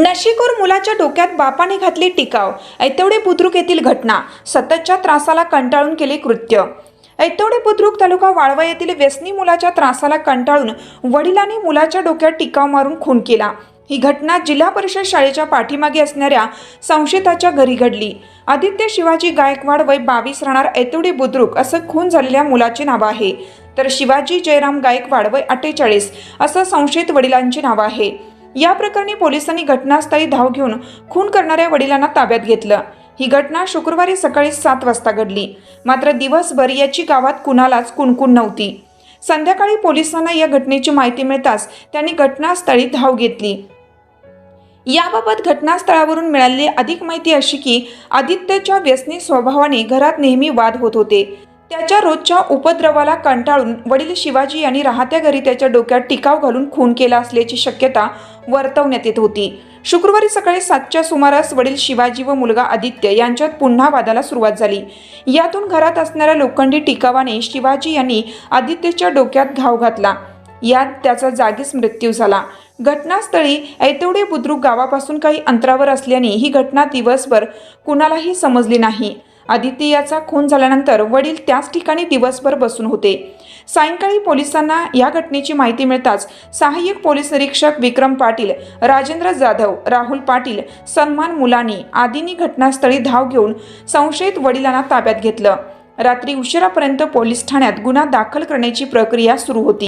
नशीखोर मुलाच्या डोक्यात बापाने घातली टिकाव. ऐतवडे बुद्रुक येथील घटना. सततच्या त्रासाला कंटाळून केले कृत्य. ऐतवडे बुद्रुक तालुका वाळवा येथील व्यसनी मुलाच्या त्रासाला कंटाळून वडिलांनी मुलाच्या डोक्यात टिकाव मारून खून केला. ही घटना जिल्हा परिषद शाळेच्या पाठीमागे असणाऱ्या संशयिताच्या घरी घडली. आदित्य शिवाजी गायकवाड वय बावीस राहणार ऐतवडे बुद्रुक असं खून झालेल्या मुलाचे नाव आहे. तर शिवाजी जयराम गायकवाड वय अठ्ठेचाळीस असं संशयित वडिलांचे नाव आहे. या प्रकरणी पोलिसांनी घटनास्थळी धाव घेऊन खून करणाऱ्या वडिलांना ताब्यात घेतलं. ही घटना शुक्रवारी सकाळी सात वाजता घडली. मात्र दिवसभर याची गावात कुणालाच कुणकुण नव्हती. संध्याकाळी पोलिसांना या घटनेची माहिती मिळताच त्यांनी घटनास्थळी धाव घेतली. याबाबत घटनास्थळावरून मिळालेली अधिक माहिती अशी की आदित्यच्या व्यसनी स्वभावाने घरात नेहमी वाद होत होते. त्याच्या रोजच्या उपद्रवाला कंटाळून वडील शिवाजी यांनी राहत्या घरी त्याच्या डोक्यात टिकाव घालून खून केला असल्याची शक्यता वर्तवण्यात येत होती. शुक्रवारी सकाळी सातच्या सुमारास वडील शिवाजी व मुलगा आदित्य यांच्यात पुन्हा वादाला सुरुवात झाली. यातून घरात असणाऱ्या लोखंडी टिकावाने शिवाजी यांनी आदित्यच्या डोक्यात घाव घातला. यात त्याचा जागीच मृत्यू झाला. घटनास्थळी ऐतवडे बुद्रुक गावापासून काही अंतरावर असल्याने ही घटना दिवसभर कुणालाही समजली नाही. आदित्य याचा खून झाल्यानंतर वडील त्याच ठिकाणी दिवसभर बसून होते. सायंकाळी पोलिसांना या घटनेची माहिती मिळताच सहाय्यक पोलीस निरीक्षक विक्रम पाटील राजेंद्र जाधव राहुल पाटील सन्मान मुलानी आदींनी घटनास्थळी धाव घेऊन संशयित वडिलांना ताब्यात घेतलं. रात्री उशिरापर्यंत पोलीस ठाण्यात गुन्हा दाखल करण्याची प्रक्रिया सुरू होती.